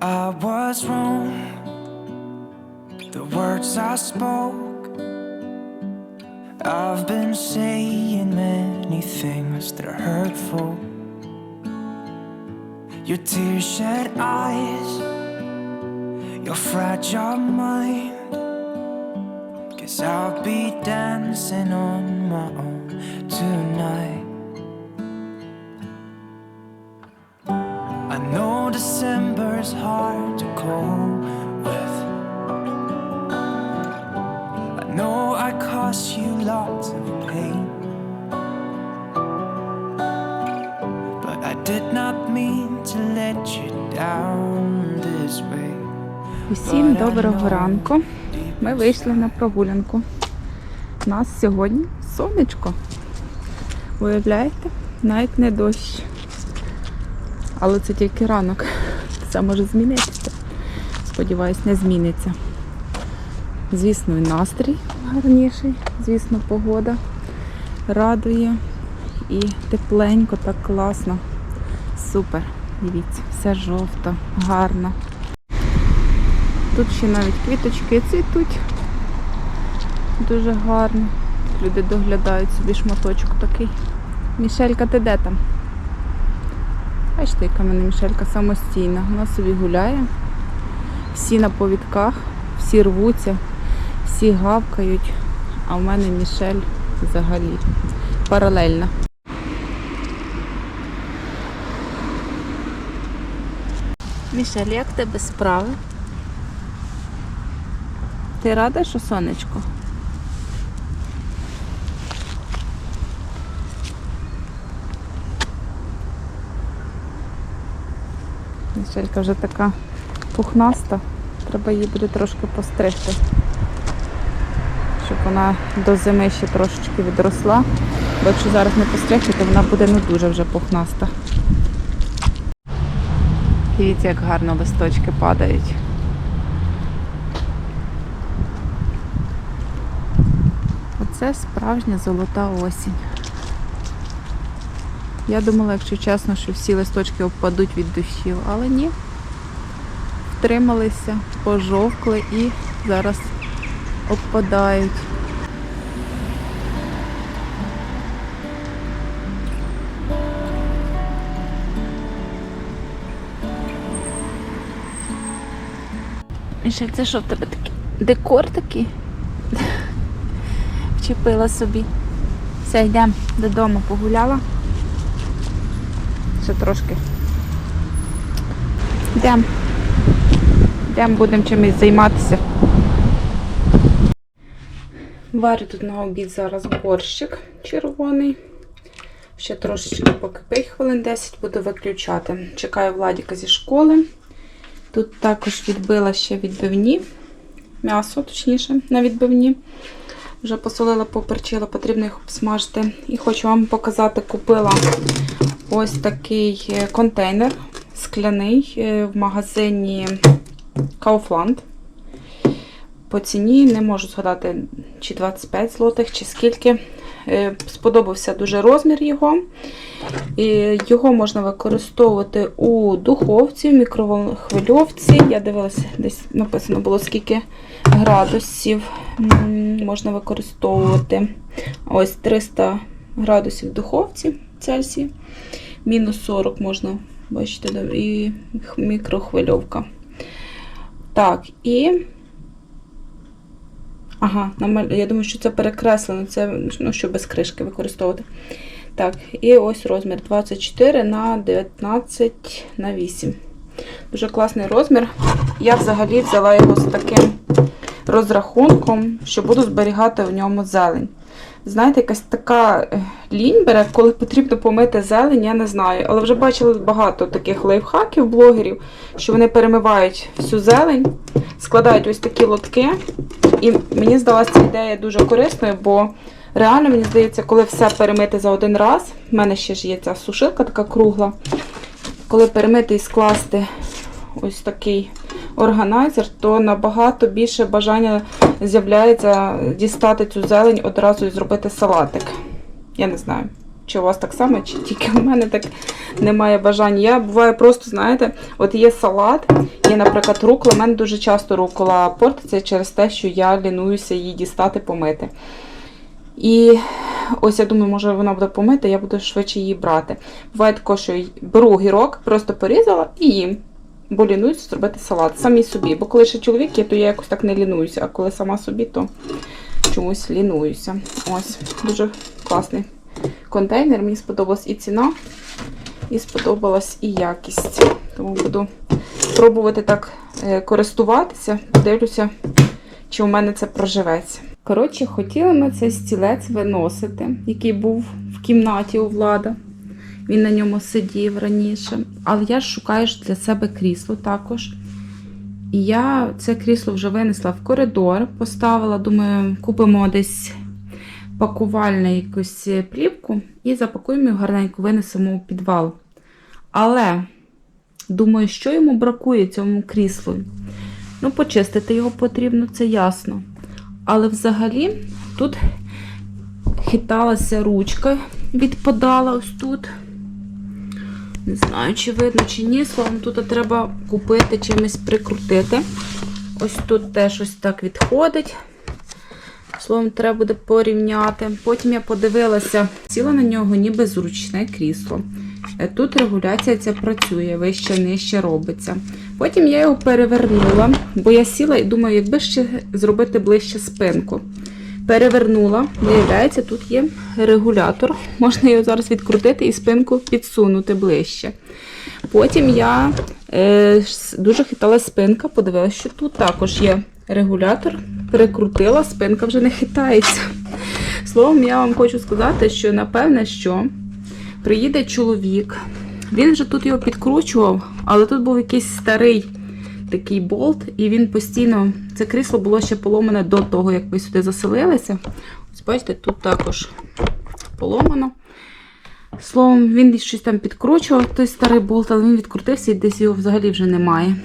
I was wrong. The words I spoke. I've been saying many things that are hurtful. Your tears shed eyes. Your fragile mind. Guess I'll be dancing on my own tonight. December's hard to cope with. I know I cost you lots of pain. But I did not mean to let you down this way. Усім доброго ранку. Ми вийшли на прогулянку. У нас сьогодні сонечко. Уявляєте? Навіть не дощ. Але це тільки ранок. Це може змінитися. Сподіваюсь, не зміниться. Звісно, і настрій гарніший, звісно, погода радує. І тепленько, так класно. Супер. Дивіться, все жовто, гарно. Тут ще навіть квіточки цвітуть. Дуже гарно. Люди доглядають собі шматочок такий. Мішелька, ти де там? Бачите, яка мене Мішелька самостійна. Вона собі гуляє. Всі на повідках, всі рвуться, всі гавкають. А в мене Мішель взагалі паралельна. Мішель, як тебе справи? Ти рада, що сонечко? Мішелька вже така пухнаста. Треба її буде трошки постригти, щоб вона до зими ще трошечки відросла. Бо якщо зараз не постригти, то вона буде не дуже вже пухнаста. Дивіться, як гарно листочки падають. Оце справжня золота осінь. Я думала, якщо чесно, що всі листочки впадуть від дощів, але ні. Втрималися, пожовкли і зараз обпадають. Мішель, це що в тебе такий? Декор такий? Вчепила собі. Все, йдемо додому, погуляла. Ще трошки. Йдемо. Йдемо, будемо чимось займатися. Варю тут на обід зараз борщик червоний. Ще трошечки покипить хвилин 10, буду виключати. Чекаю Владіка зі школи. Тут також відбила ще відбивні. М'ясо, точніше, на відбивні. Вже посолила, поперчила, потрібно їх обсмажити. І хочу вам показати, купила ось такий е, контейнер скляний е, в магазині Kaufland. По ціні не можу згадати, чи 25 злотих, чи скільки. Е, Сподобався дуже розмір його. Його можна використовувати у духовці, в мікрохвильовці. Я дивилася, десь написано було, скільки градусів можна використовувати. Ось 300 градусів в духовці Цельсії. Мінус 40 можна, бачите, і мікрохвильовка. Так, і. Ага, я думаю, що це перекреслено, це ну, щоб без кришки використовувати. Так, і ось розмір 24 на 19 на 8. Дуже класний розмір. Я взагалі взяла його з таким розрахунком, що буду зберігати в ньому зелень. Знаєте, якась така е, лінь бере, коли потрібно помити зелень, я не знаю. Але вже бачила багато таких лайфхаків, блогерів, що вони перемивають всю зелень, складають ось такі лотки. І мені здалася ця ідея дуже корисною, бо реально, мені здається, коли все перемити за один раз, в мене ще ж є ця сушилка така кругла. Коли перемити і скласти ось такий органайзер, то набагато більше бажання з'являється дістати цю зелень одразу і зробити салатик. Я не знаю. Чи у вас так само, чи тільки в мене так немає бажання. Я буває просто, знаєте, от є салат, є, наприклад, рукола. У мене дуже часто рукола портиться через те, що я лінуюся її дістати, помити. І ось я думаю, може вона буде помита, я буду швидше її брати. Буває таке, що беру гірок, просто порізала і їм. Бо лінуюся зробити салат самі собі. Бо коли ще чоловік є, то я якось так не лінуюся, а коли сама собі, то чомусь лінуюся. Ось, дуже класний контейнер. Мені сподобалась і ціна, і сподобалась і якість. Тому буду пробувати так е, користуватися. Подивлюся, чи у мене це проживеться. Коротше, хотіли ми цей стілець виносити, який був в кімнаті у влада. Він на ньому сидів раніше. Але я ж шукаю для себе крісло також. І я це крісло вже винесла в коридор, поставила, думаю, купимо десь пакувальну якусь плівку і запакуємо його гарненько, винесемо у підвал. Але думаю, що йому бракує цьому кріслу. Ну, почистити його потрібно, це ясно. Але взагалі тут хиталася ручка, відпадала ось тут. Не знаю, чи видно, чи ні. Словом, тут треба купити чимось прикрутити. Ось тут теж ось так відходить. Словом, треба буде порівняти. Потім я подивилася, сіла на нього ніби зручне крісло. Е, Тут регуляція ця працює, вище, нижче робиться. Потім я його перевернула, бо я сіла і думаю, якби ще зробити ближче спинку. Перевернула, виявляється, тут є регулятор. Можна його зараз відкрутити і спинку підсунути ближче. Потім я е, дуже хитала спинка, подивилася, що тут також є регулятор. Перекрутила, спинка вже не хитається. Словом, я вам хочу сказати, що напевне, що приїде чоловік. Він вже тут його підкручував, але тут був якийсь старий такий болт, і він постійно. Це крісло було ще поломане до того, як ви сюди заселилися. Ось бачите, тут також поломано. Словом, він щось там підкручував, той старий болт, але він відкрутився і десь його взагалі вже немає.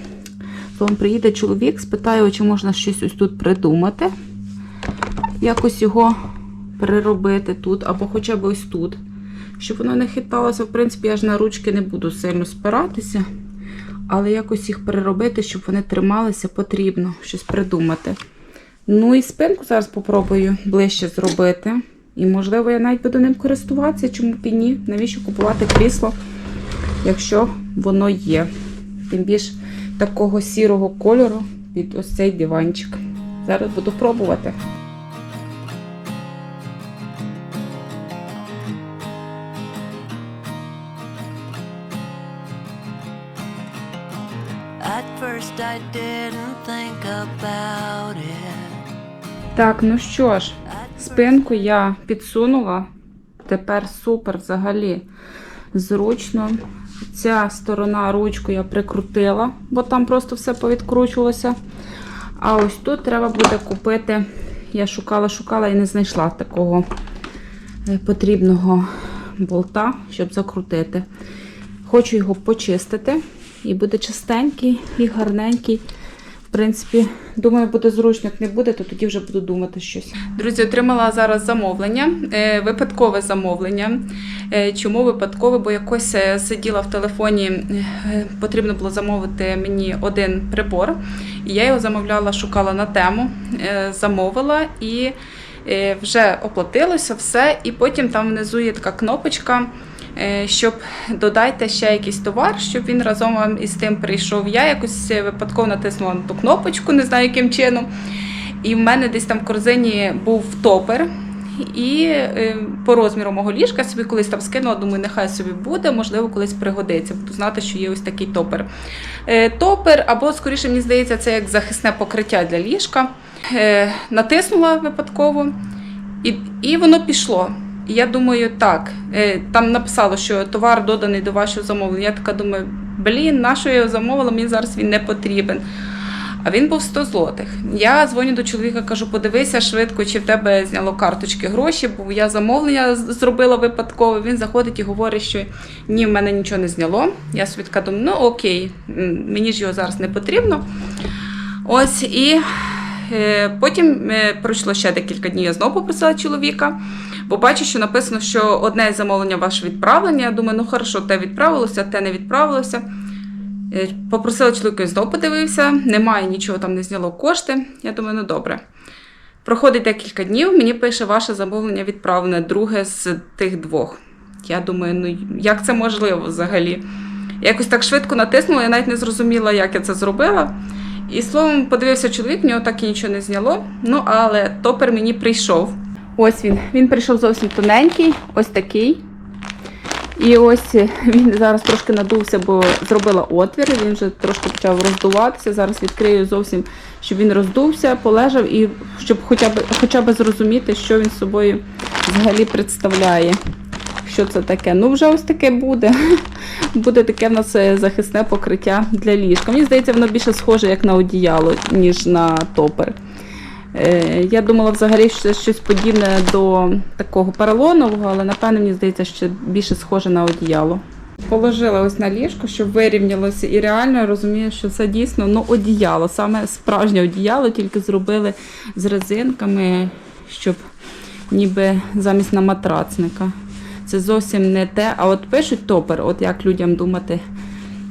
Словом, приїде чоловік, спитає, чи можна щось ось тут придумати, якось його переробити тут, або хоча б ось тут. Щоб воно не хиталося, в принципі, я ж на ручки не буду сильно спиратися, але якось їх переробити, щоб вони трималися, потрібно щось придумати. Ну і спинку зараз попробую ближче зробити. І, можливо, я навіть буду ним користуватися, чому б і ні. Навіщо купувати крісло, якщо воно є. Тим більш такого сірого кольору під ось цей диванчик. Зараз буду пробувати. Так, ну що ж, спинку я підсунула. Тепер супер взагалі зручно. Ця сторона ручку я прикрутила, бо там просто все повідкручувалося. А ось тут треба буде купити. Я шукала, шукала і не знайшла такого е, потрібного болта, щоб закрутити. Хочу його почистити. І буде чистенький і гарненький. Принципі, думаю, буде зручно, як не буде, то тоді вже буду думати щось. Друзі, отримала зараз замовлення, е, випадкове замовлення. Е, Чому випадкове? Бо якось е, сиділа в телефоні, потрібно було замовити мені один прибор. І я його замовляла, шукала на тему, замовила і вже оплатилося все. І потім там внизу є така кнопочка. Е, Щоб додайте ще якийсь товар, щоб він разом вам із тим прийшов. Я якось е, випадково натиснула на ту кнопочку, не знаю яким чином. І в мене десь там в корзині був топер. І е, по розміру мого ліжка собі колись там скинула, думаю, нехай собі буде, можливо, колись пригодиться. Буду знати, що є ось такий топер. Топер, або, скоріше, мені здається, це як захисне покриття для ліжка. Натиснула випадково, і, і воно пішло. І я думаю, так, е, там написало, що товар доданий до вашого замовлення. Я така думаю, блін, на що я його замовила, мені зараз він не потрібен. А він був 100 злотих. Я дзвоню до чоловіка, кажу, подивися швидко, чи в тебе зняло карточки гроші, бо я замовлення зробила випадково. Він заходить і говорить, що ні, в мене нічого не зняло. Я собі така думаю, ну окей, мені ж його зараз не потрібно. Ось і е, потім е, пройшло ще декілька днів. Я знову попросила чоловіка. Бо що написано, що одне замовлення ваше відправлення. Я думаю, ну хорошо, те відправилося, те не відправилося. Е, Попросила чоловіка знов подивився, немає нічого там не зняло кошти. Я думаю, ну добре. Проходить декілька днів, мені пише ваше замовлення відправлене, друге з тих двох. Я думаю, ну як це можливо взагалі? Я якось так швидко натиснула, я навіть не зрозуміла, як я це зробила. І словом, подивився чоловік, в нього так і нічого не зняло. Ну, але топер мені прийшов. Ось він. Він прийшов зовсім тоненький, ось такий. І ось він зараз трошки надувся, бо зробила отвір. Він вже трошки почав роздуватися. Зараз відкрию зовсім, щоб він роздувся, полежав і щоб хоча б, хоча б зрозуміти, що він собою взагалі представляє. Що це таке? Ну, вже ось таке буде. Буде таке в нас е, захисне покриття для ліжка. Мені здається, воно більше схоже як на одіяло, ніж на топер. Е, Я думала взагалі, що щось подібне до такого поролонового, але напевно мені здається, що більше схоже на одіяло. Положила ось на ліжко, щоб вирівнялося, і реально я розумію, що це дійсно ну, одіяло, саме справжнє одіяло, тільки зробили з резинками, щоб ніби замість на матрацника. Це зовсім не те. А от пишуть топер, от як людям думати,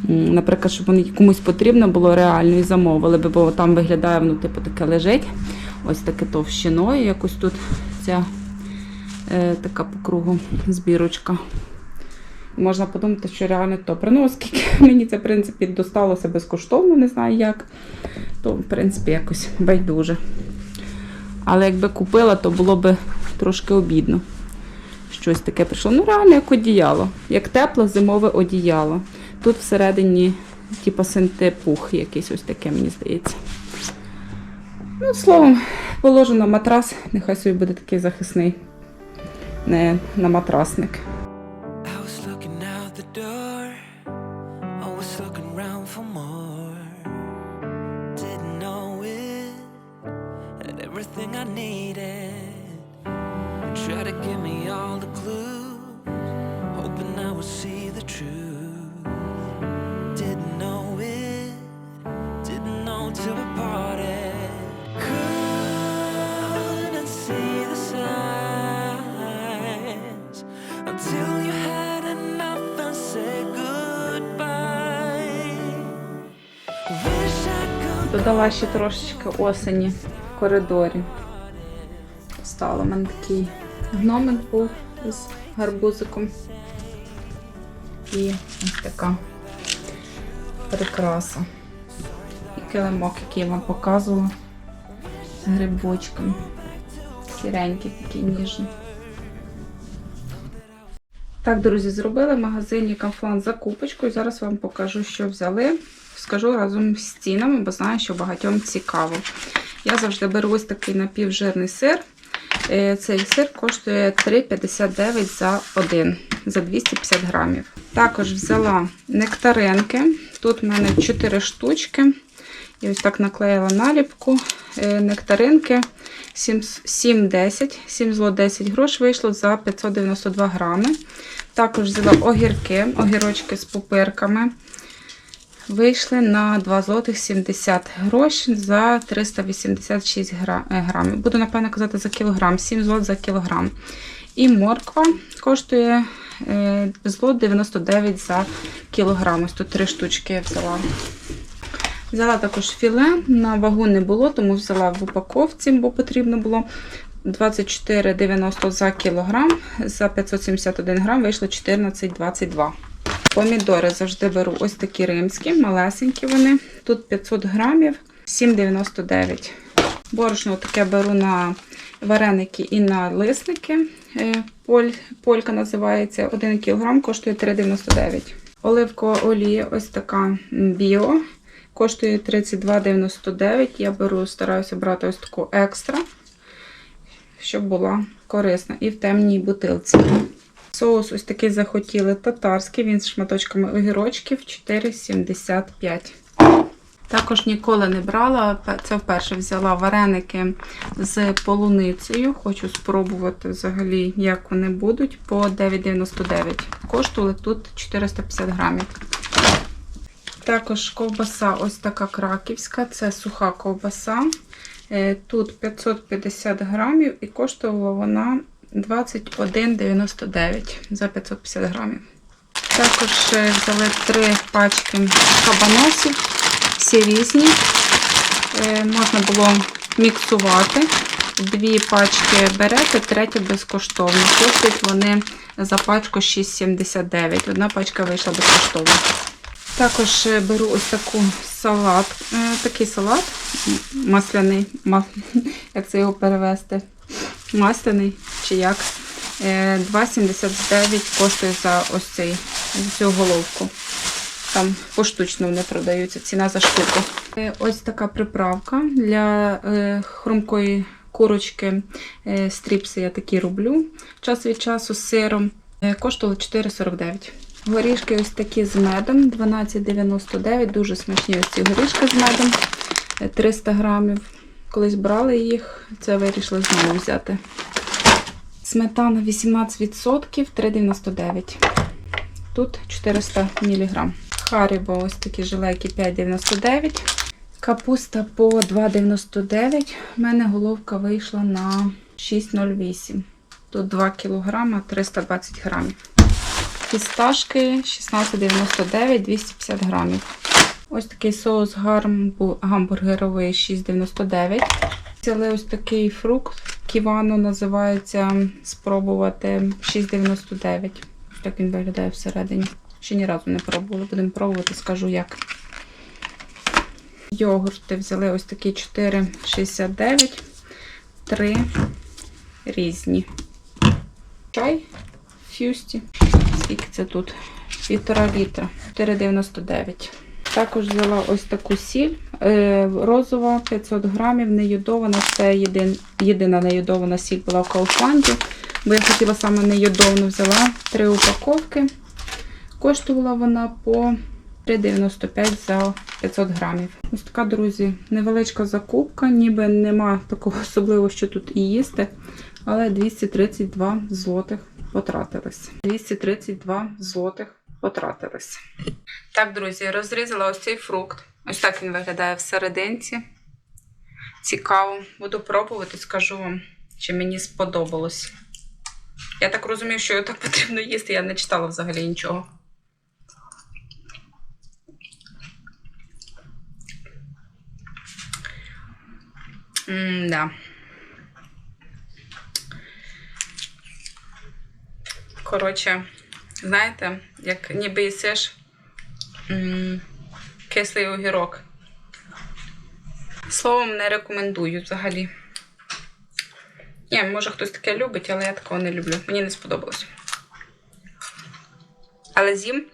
наприклад, щоб вони комусь потрібно було реально і замовили би, бо там виглядає, воно типу таке лежить. Ось таке товщиною. Якось тут ця е, така по кругу збірочка. Можна подумати, що реально топер. Ну, оскільки мені це, в принципі, досталося безкоштовно, не знаю як, то, в принципі, якось байдуже. Але якби купила, то було б трошки обідно. Щось таке прийшло. Ну, реально, як одіяло. Як тепле зимове одіяло. Тут всередині, типу, синтепух якийсь ось таке, мені здається. Ну, словом, положу на матрас, нехай собі буде такий захисний. Не на матрасник. Додала ще трошечки осені в коридорі. Стало мене такий гномик був з гарбузиком. І ось така прикраса. І килимок, який я вам показувала з грибочком. Сіренький, такий ніжний. Так, друзі, зробили в магазині Камфлан закупочку. І зараз вам покажу, що взяли. Скажу разом з цінами, бо знаю, що багатьом цікаво. Я завжди беру ось такий напівжирний сир. Е, Цей сир коштує 3,59 за один, за 250 грамів. Також взяла нектаринки. Тут в мене 4 штучки. І ось так наклеїла наліпку. Е, Нектаринки 7,10, 7 зло 10 грош вийшло за 592 грами. Також взяла огірки, огірочки з пупирками. Вийшли на 2 злотих 70 грош за 386 гра- е, грамів. Буду, напевно, казати за кілограм, 7 злот за кілограм. І морква коштує е, злот 99 за кілограм. Ось тут 3 штучки я взяла. Взяла також філе, на вагу не було, тому взяла в упаковці, бо потрібно було 24,90 за кілограм. За 571 грам вийшло 14,22. Помідори завжди беру ось такі римські, малесенькі вони. Тут 500 грамів, 7,99. Борошно таке беру на вареники і на лисники. Е, Поль, полька називається 1 кг, коштує 3,99. Оливкова олія ось така біо. Коштує 32,99. Я беру, стараюся брати ось таку екстра, щоб була корисна. І в темній бутилці. Соус ось такий захотіли татарський, він з шматочками огірочків 4,75. Також ніколи не брала, це вперше взяла вареники з полуницею. Хочу спробувати взагалі, як вони будуть, по 9,99. Коштували тут 450 грамів. Також ковбаса ось така краківська, це суха ковбаса. Е, Тут 550 грамів і коштувала вона 21,99 за 550 грамів. Також е, взяли три пачки кабаносів, всі різні. Е, Можна було міксувати. Дві пачки берете, третя безкоштовно. Коштують вони за пачку 6,79. Одна пачка вийшла безкоштовно. Також е, беру ось таку салат, такий салат масляний, ма- як це його перевести? Масляний чи як. Е, 2,79 коштує за ось цей, цю головку. Там поштучно вони продаються, ціна за штуку. Е, Ось така приправка для е, хрумкої курочки. Е, стріпси я такі роблю час від часу з сиром. Е, коштувало 4,49. Горішки ось такі з медом 12,99. Дуже смачні ось ці горішки з медом. Е, 300 грамів. Колись брали їх, це вирішили знову взяти. Сметана 18%, 3,99. Тут 400 мг. Харібо ось такі жилейки 5,99. Капуста по 2,99. У мене головка вийшла на 6,08. Тут 2 кг 320 грамів. Фісташки 16,99, 250 грамів. Ось такий соус гамбургеровий 6,99. Взяли ось такий фрукт. Ківано називається спробувати 6,99. Так він виглядає всередині. Ще ні разу не пробували. Будемо пробувати, скажу як. Йогурти взяли ось такі 4,69. Три різні. Чай фюсті. Скільки це тут? Півтора літра. 4,99. Також взяла ось таку сіль. е, Розова 500 грамів, неюдована. Це єдин, єдина неюдована сіль була в Кауфланді. Бо я хотіла саме неюдовну взяла три упаковки. Коштувала вона по 3,95 за 500 грамів. Ось така, друзі, невеличка закупка, ніби нема такого особливого, що тут і їсти. Але 232 злотих потратились. 232 злотих потратились. Так, друзі, розрізала ось цей фрукт. Ось так він виглядає всерединці. Цікаво. Буду пробувати, скажу вам, чи мені сподобалось. Я так розумію, що його так потрібно їсти, я не читала взагалі нічого. М-да. Коротше, знаєте, як ніби їсиш кислий огірок. Словом, не рекомендую взагалі. Ні, може хтось таке любить, але я такого не люблю. Мені не сподобалось. Але з'їм,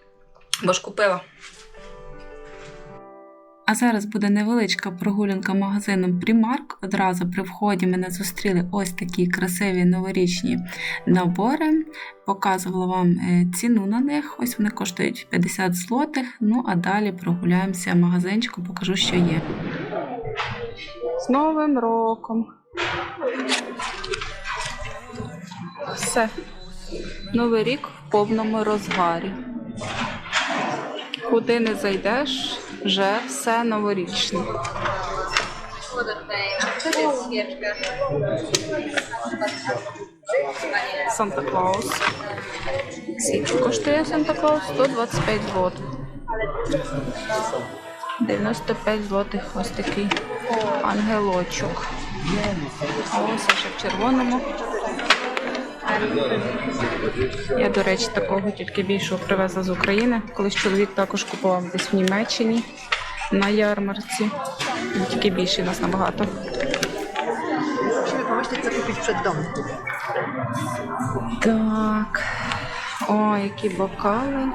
бо ж купила. А зараз буде невеличка прогулянка магазином Primark. Одразу при вході мене зустріли ось такі красиві новорічні набори. Показувала вам е, ціну на них. Ось вони коштують 50 злотих. Ну а далі прогуляємося магазинчиком, покажу, що є. З Новим роком! Все. Новий рік в повному розгарі. Куди не зайдеш, вже все новорічне. Санта Клаус. Скільки коштує Санта Клаус? 125 злотих. 95 злотих ось такий ангелочок. Ось ще в червоному. Я, до речі, такого тільки більшого привезла з України. Колись чоловік також купував десь в Німеччині на ярмарці. Тільки більший у нас набагато. Musimy pomyśleć, co kupić przed domem. Так. О, які бокали.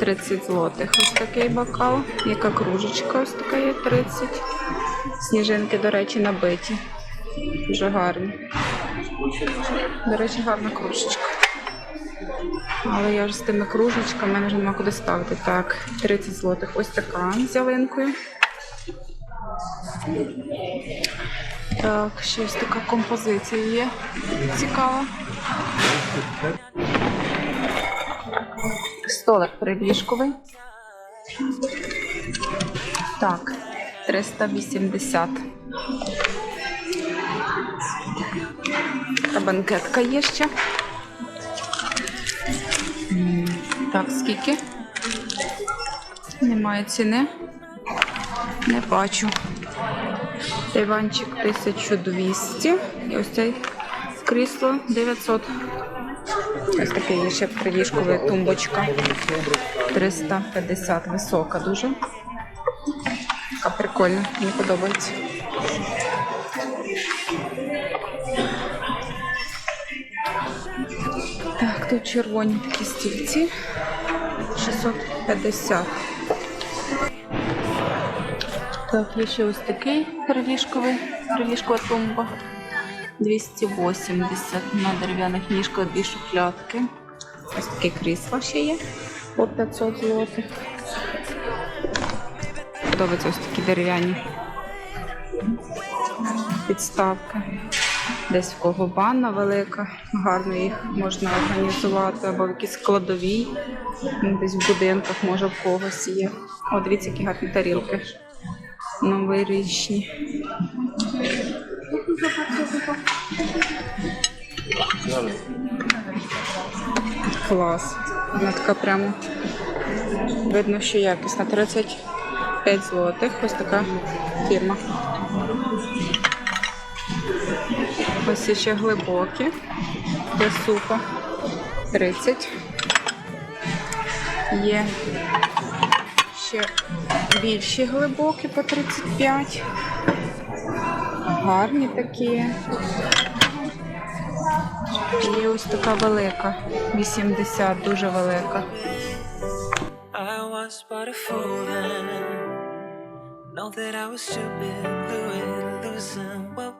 30 злотих ось такий бокал. Яка кружечка ось така є 30. Сніжинки, до речі, набиті. Дуже гарні. До речі, гарна кружечка. Але я ж з тими кружечками мене вже куди ставити. Так, 30 злотих. Ось така з ялинкою. Так, ще ось така композиція є. Цікава. Столик приліжковий. Так, 380. Банкетка є ще. Так, скільки? Немає ціни. Не бачу. Диванчик 1200. І ось цей крісло 900. Ось таке є ще приліжкова тумбочка. 350 висока дуже. Така прикольна, мені подобається. Червоні такі стільці. 650. Так, є ще ось такий приліжковий, приліжкова тумба. 280 на дерев'яних ніжках дві шухлядки. Ось таке крісло ще є по 500 злотих. Подобаються ось такі дерев'яні підставки. Десь в кого ванна велика, гарно їх можна організувати, або в якійсь складовій, ну, десь в будинках, може в когось є. О, дивіться, які гарні тарілки. Новорічні. Клас. Вона така прямо видно, що якісна. 35 злотих. Ось така фірма. Ось ще глибокі для супа. 30. Є ще більші глибокі по 35. Гарні такі. І ось така велика. 80, дуже велика. Know that I was stupid, fluid, losing what